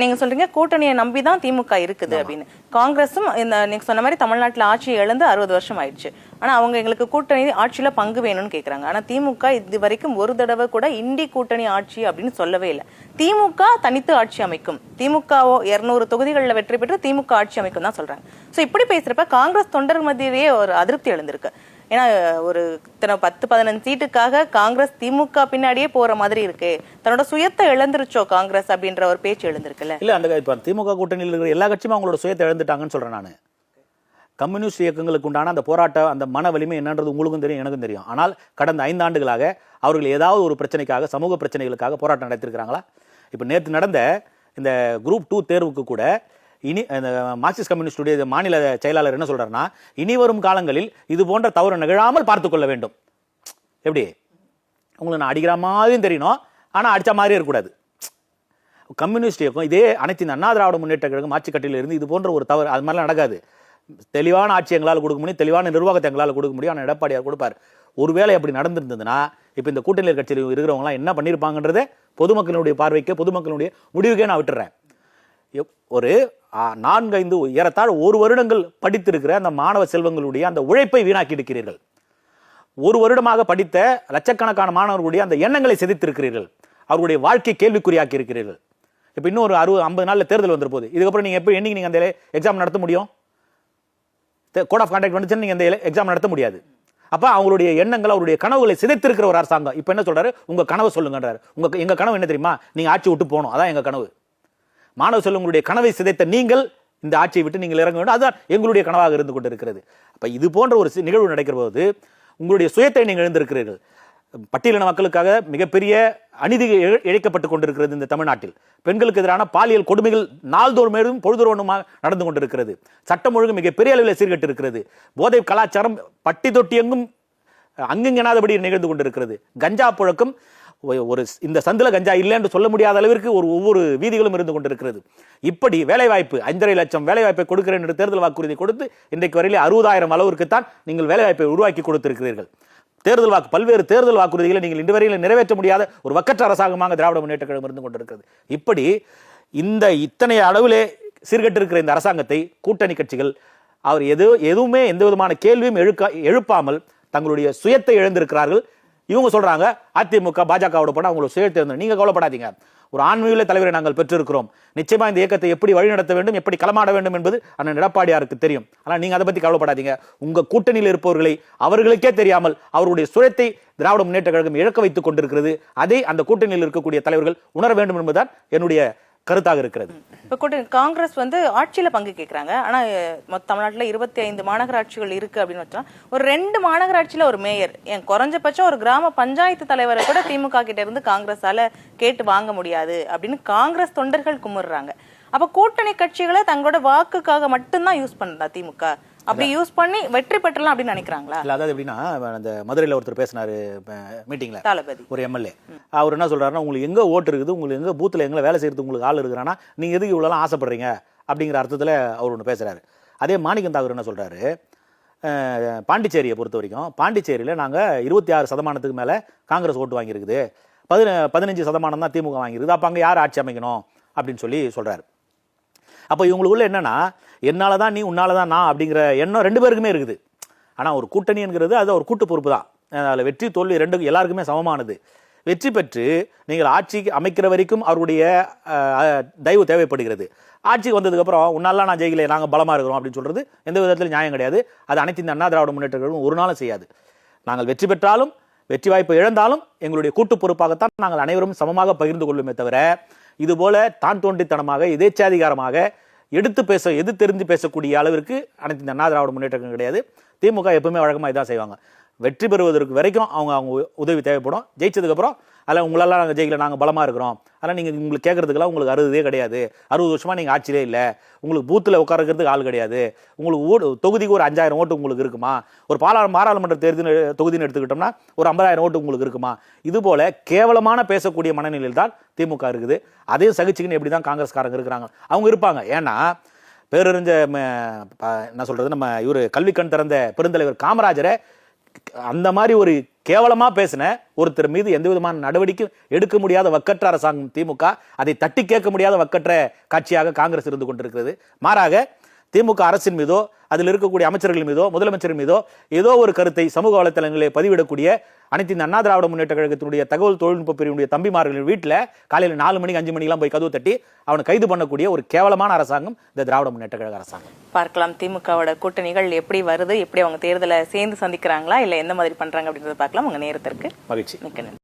நீங்க சொல்றீங்க கூட்டணியை நம்பி தான் திமுக இருக்குது அப்படின்னு. காங்கிரஸும் இந்த நீங்க சொன்ன மாதிரி தமிழ்நாட்டுல ஆட்சியை இழந்து அறுபது வருஷம் ஆயிடுச்சு. ஆனா அவங்க எங்களுக்கு கூட்டணி ஆட்சியில பங்கு வேணும்னு கேக்குறாங்க. ஆனா திமுக இது வரைக்கும் ஒரு தடவை கூட இண்டி கூட்டணி ஆட்சி அப்படின்னு சொல்லவே இல்லை. திமுக தனித்து ஆட்சி அமைக்கும். திமுகவோ இருநூறு தொகுதிகளில் வெற்றி பெற்று திமுக ஆட்சி அமைக்கும் தான் சொல்றாங்க. சோ இப்படி பேசுறப்ப காங்கிரஸ் தொண்டர் மத்தியிலேயே ஒரு அதிருப்தி எழுந்திருக்கு. ஏன்னா ஒரு இத்தனை பத்து பதினஞ்சு சீட்டுக்காக காங்கிரஸ் திமுக பின்னாடியே போற மாதிரி இருக்கு. தன்னோட சுயத்தை இழந்துருச்சோ காங்கிரஸ் அப்படின்ற ஒரு பேச்சு எழுந்திருக்குல்ல? இல்ல அந்த இப்ப திமுக கூட்டணியில் இருக்கிற எல்லா கட்சியும் அவங்களோட சுயத்தை இழந்துட்டாங்கன்னு சொல்றேன் நான். கம்யூனிஸ்ட் இயக்கங்களுக்கு உண்டான அந்த போராட்டம் அந்த மன வலிமை என்னன்றது உங்களுக்கும் தெரியும் எனக்கும் தெரியும். ஆனால் கடந்த ஐந்தாண்டுகளாக அவர்கள் ஏதாவது ஒரு பிரச்சனைக்காக சமூக பிரச்சனைகளுக்காக போராட்டம் நடத்திருக்கிறாங்களா இப்போ நேற்று நடந்த இந்த குரூப் டூ தேர்வுக்கு கூட இனி இந்த மார்க்சிஸ்ட் கம்யூனிஸ்டுடைய மாநில செயலாளர் என்ன சொல்றாருன்னா இனி வரும் காலங்களில் இது போன்ற தவறு நிகழாமல் பார்த்துக்கொள்ள வேண்டும். எப்படி? உங்களுக்கு நான் அடிக்கிற மாதிரியும் தெரியணும். ஆனால் அடித்த மாதிரியே இருக்கக்கூடாது. கம்யூனிஸ்ட் இயக்கம் இதே அனைத்து அண்ணா திராவிட முன்னேற்ற கழகம் ஆட்சி கட்டில இருந்து இது போன்ற ஒரு தவறு அது மாதிரிலாம் நடக்காது. தெளிவான ஆட்சி எங்களால் கொடுக்க முடியும் தெளிவான நிர்வாகத்தை எங்களால் கொடுக்க முடியும். ஆனால் எடப்பாடியார் கொடுப்பார். ஒருவேளை அப்படி நடந்திருந்ததுன்னா இப்போ இந்த கூட்டணி கட்சியில் இருக்கிறவங்களாம் என்ன பண்ணியிருப்பாங்கன்றதே பொதுமக்களுடைய பார்வைக்கு பொதுமக்களுடைய முடிவுக்கே நான் விட்டுறேன். ஒரு நான்கு ஐந்து ஏறத்தாழ ஒரு வருடங்கள் படித்திருக்கிற அந்த மாணவ செல்வங்களுடைய அந்த உழைப்பை வீணாக்கி இருக்கிறீர்கள் ஒரு வருடமாக படித்த லட்சக்கணக்கான மாணவர்களுடைய அந்த எண்ணங்களை சிதைத்திருக்கிறீர்கள். அவருடைய வாழ்க்கை கேள்விக்குறியாக்கி இருக்கிறீர்கள் இப்போ இன்னும் ஒரு அறுபது ஐம்பது நாளில் தேர்தல் வந்துருப்போது. இதுக்கப்புறம் நீங்கள் எப்போ என்னைக்கு நீங்கள் அந்த எக்ஸாம் நடத்த முடியும்? கோட் ஆஃப் கான்டாக்ட் வந்துச்சுன்னு நீங்கள் அந்த எக்ஸாம் நடத்த முடியாது. அப்போ அவங்களுடைய எண்ணங்கள் அவருடைய கனவுகளை சிதைத்திருக்கிற ஒரு அரசாங்கம். இப்போ என்ன சொல்கிறாரு உங்கள் கனவை சொல்லுங்கன்றாரு. உங்கள் எங்கள் கனவு என்ன தெரியுமா? நீங்கள் ஆட்சி விட்டு போகணும். அதான் எங்கள் கனவு. மாணவ செல்வங்களுடைய கனவை சிதைத்த நீங்கள் இந்த ஆட்சியை விட்டு நீங்கள் இறங்க வேண்டும். அதுதான் எங்களுடைய கனவாக இருந்து கொண்டிருக்கிறது. அப்போ இது போன்ற ஒரு நிகழ்வு நடக்கிற போது உங்களுடைய சுயத்தை நீங்கள் எழுந்திருக்கிறீர்கள் பட்டியலின மக்களுக்காக மிகப்பெரிய அநீதி இழ- இழைக்கப்பட்டு கொண்டிருக்கிறது இந்த தமிழ்நாட்டில். பெண்களுக்கு எதிரான பாலியல் கொடுமைகள் நாள்தோறும் மேலும் பொழுதுறோனுமாக நடந்து கொண்டிருக்கிறது. சட்டம் ஒழுங்கு மிகப்பெரிய அளவில் சீர்கட்டு இருக்கிறது போதை கலாச்சாரம் பட்டி தொட்டி எங்கும் அங்குங்கெனாதபடி நிகழ்ந்து கொண்டிருக்கிறது. கஞ்சா புழக்கம் ஒரு இந்த சந்தில கஞ்சா இல்லை என்று சொல்ல முடியாத அளவிற்கு ஒரு ஒவ்வொரு வீதிகளும் இருந்து கொண்டிருக்கிறது. இப்படி வேலைவாய்ப்பு அஞ்சரை லட்சம் வேலைவாய்ப்பை கொடுக்கிறேன் என்று தேர்தல் வாக்குறுதி கொடுத்து இன்றைக்கு வரையிலே அறுபதாயிரம் அளவிற்குத்தான் நீங்கள் வேலைவாய்ப்பை உருவாக்கி கொடுத்திருக்கிறீர்கள். தேர்தல் வாக்கு பல்வேறு தேர்தல் வாக்குறுதிகளை நீங்கள் இன்று வரையில் நிறைவேற்ற முடியாத ஒரு வக்கற்ற அரசாங்கமாக திராவிட முன்னேற்ற கழகம் இருந்து கொண்டிருக்கிறது. இப்படி இந்த இத்தனை அளவிலே சீர்கெட்டிருக்கிற இந்த அரசாங்கத்தை கூட்டணி கட்சிகள் அவர் எது எதுவுமே எந்த விதமான கேள்வியும் எழுக்க எழுப்பாமல் தங்களுடைய சுயத்தை இழந்திருக்கிறார்கள். இவங்க சொல்றாங்க அதிமுக பாஜகவோட போனால் அவங்களோட சுயத்தை நீங்கள் நீங்க கவலைப்படாதீங்க. ஒரு ஆன்மீக தலைவரை நாங்கள் பெற்றிருக்கிறோம். நிச்சயமா இந்த இயக்கத்தை எப்படி வழிநடத்த வேண்டும் எப்படி களமாட வேண்டும் என்பது அண்ணன் எடப்பாடியாருக்கு தெரியும். ஆனால் நீங்க அதை பத்தி கவலைப்படாதீங்க. உங்க கூட்டணியில் இருப்பவர்களை அவர்களுக்கே தெரியாமல் அவருடைய சுயத்தை திராவிட முன்னேற்ற கழகம் இழக்க வைத்துக் கொண்டிருக்கிறது. அதை அந்த கூட்டணியில் இருக்கக்கூடிய தலைவர்கள் உணர வேண்டும் என்பதுதான் என்னுடைய கருத்தாக இருக்கிறது. இப்போ கூட்டணி காங்கிரஸ் வந்து ஆட்சியில பங்கு கேட்குறாங்க ஆனால் தமிழ்நாட்டில் மொத்த இருபத்தி ஐந்து மாநகராட்சிகள் இருக்கு அப்படின்னு வச்சா ஒரு ரெண்டு மாநகராட்சியில் ஒரு மேயர் என் குறைஞ்சபட்சம் ஒரு கிராம பஞ்சாயத்து தலைவரை கூட திமுக கிட்ட இருந்து காங்கிரஸால கேட்டு வாங்க முடியாது அப்படின்னு காங்கிரஸ் தொண்டர்கள் குமுறுறாங்க. அப்போ கூட்டணி கட்சிகளை தங்களோட வாக்குக்காக மட்டும்தான் யூஸ் பண்ணுறா திமுக? அப்படி யூஸ் பண்ணி வெற்றி பெற்றலாம் அப்படின்னு நினைக்கிறாங்களா? இல்ல அதாவது எப்படின்னா அந்த மதுரையில் ஒருத்தர் பேசினாரு மீட்டிங்ல தளபதி. ஒரு எம்எல்ஏ அவர் என்ன சொல்றாருன்னா உங்களுக்கு எங்க ஓட்டு இருக்குது? உங்களுக்கு எங்க பூத்துல எங்க வேலை செய்யறதுக்கு உங்களுக்கு ஆள் இருக்கிறானா நீங்க எதுக்கு இவ்வளோலாம் ஆசைப்படுறீங்க? அப்படிங்கிற அர்த்தத்துல அவர் ஒன்று பேசுறாரு. அதே மாணிக்கம் தாகூர் என்ன சொல்றாரு அஹ், பாண்டிச்சேரியை பொறுத்த வரைக்கும் பாண்டிச்சேரியில் நாங்கள் இருபத்தி ஆறு சதமானத்துக்கு மேலே காங்கிரஸ் ஓட்டு வாங்கியிருக்குது. பதின பதினஞ்சு சதமானம் தான் திமுக வாங்கியிருக்குது. அப்போ அங்கே யார் ஆட்சி அமைக்கணும்? அப்படின்னு சொல்லி சொல்றாரு. அப்போ இவங்களுக்குள்ள என்னன்னா என்னால் தான் நீ உன்னால தான் நான் அப்படிங்கிற எண்ணம் ரெண்டு பேருக்குமே இருக்குது. ஆனால் ஒரு கூட்டணிங்கிறது அது ஒரு கூட்டு பொறுப்பு தான். அதில் வெற்றி தோல்வி ரெண்டு எல்லாருக்குமே சமமானது. வெற்றி பெற்று நீங்கள் ஆட்சிக்கு அமைக்கிற வரைக்கும் அவருடைய தயவு தேவைப்படுகிறது. ஆட்சிக்கு வந்ததுக்கப்புறம் உன்னாலாம் நான் ஜெயிக்கல நாங்கள் பலமாக இருக்கிறோம் அப்படின்னு சொல்கிறது எந்த விதத்தில் நியாயம் கிடையாது. அது அனைத்து இந்த அண்ணா திராவிட முன்னேற்றங்களும் ஒரு நாளும் செய்யாது. நாங்கள் வெற்றி பெற்றாலும் வெற்றி வாய்ப்பு இழந்தாலும் எங்களுடைய கூட்டு பொறுப்பாகத்தான் நாங்கள் அனைவரும் சமமாக பகிர்ந்து கொள்ளுமே தவிர இதுபோல தான் தோன்றித்தனமாக எதேச்சாதிகாரமாக எடுத்து பேச எது தெரிஞ்சு பேசக்கூடிய அளவிற்கு அனைத்து இந்த அண்ணா திராவிட முன்னேற்றம் கிடையாது. திமுக எப்பவுமே வழக்கமாக இதான் செய்வாங்க. வெற்றி பெறுவதற்கு வரைக்கும் அவங்க அவங்க உ- உதவி தேவைப்படும். ஜெயிச்சதுக்கப்புறம் அதில் உங்களெல்லாம் நாங்கள் ஜெயிக்கல நாங்கள் பலமாக இருக்கிறோம். ஆனால் நீங்கள் உங்களுக்கு கேட்குறதுக்கெல்லாம் உங்களுக்கு அறுபதே கிடையாது. அறுபது வருஷமாக நீங்கள் ஆட்சியிலே இல்லை. உங்களுக்கு பூத்தில் உட்காரக்கிறதுக்கு ஆள் கிடையாது. உங்களுக்கு ஓட்டு தொகுதிக்கு ஒரு அஞ்சாயிரம் ஓட்டு உங்களுக்கு இருக்குமா? ஒரு பாலா பாராளுமன்ற தேர்தல் தொகுதின்னு எடுத்துக்கிட்டோம்னா ஒரு ஐம்பதாயிரம் ஓட்டு உங்களுக்கு இருக்குமா? இதுபோல் கேவலமான பேசக்கூடிய மனநிலையில் தான் திமுக இருக்குது. அதையும் சகிச்சுக்கின்னு எப்படி தான் காங்கிரஸ்காரங்க இருக்கிறாங்க? அவங்க இருப்பாங்க. ஏன்னா பேரறிஞ்ச என்ன சொல்கிறது நம்ம இவர் கல்வி கண் திறந்த பெருந்தலைவர் காமராஜரை அந்த மாதிரி ஒரு கேவலமா பேசின ஒருத்தர் மீது எந்த விதமான நடவடிக்கையும் எடுக்க முடியாத வக்கற்ற அரசாங்கம் திமுக. அதை தட்டி கேட்க முடியாத வக்கற்ற காட்சியாக காங்கிரஸ் இருந்து கொண்டிருக்கிறது. மாறாக திமுக அரசின் மீதோ அதில் இருக்கக்கூடிய அமைச்சர்கள் மீதோ முதலமைச்சர் மீதோ ஏதோ ஒரு கருத்தை சமூக வலைத்தளங்களிலே பதிவிடக்கூடிய அனைத்து இந்த அண்ணா திராவிட முன்னேற்ற கழகத்தினுடைய தகவல் தொழில்நுட்ப பிரிவினுடைய தம்பிமார்களின் வீட்டில் காலையில் நாலு மணிக்கு அஞ்சு மணிக்கெல்லாம் போய் கதவு தட்டி அவனை கைது பண்ணக்கூடிய ஒரு கேவலமான அரசாங்கம் இந்த திராவிட முன்னேற்ற கழக அரசாங்கம். பார்க்கலாம் திமுகவோட கூட்டணிகள் எப்படி வருது எப்படி அவங்க தேர்தலை சேர்ந்து சந்திக்கிறாங்களா இல்ல எந்த மாதிரி பண்றாங்க அப்படின்றத பார்க்கலாம் உங்க நேரத்திற்கு. மகிழ்ச்சி. மிக்க நன்றி.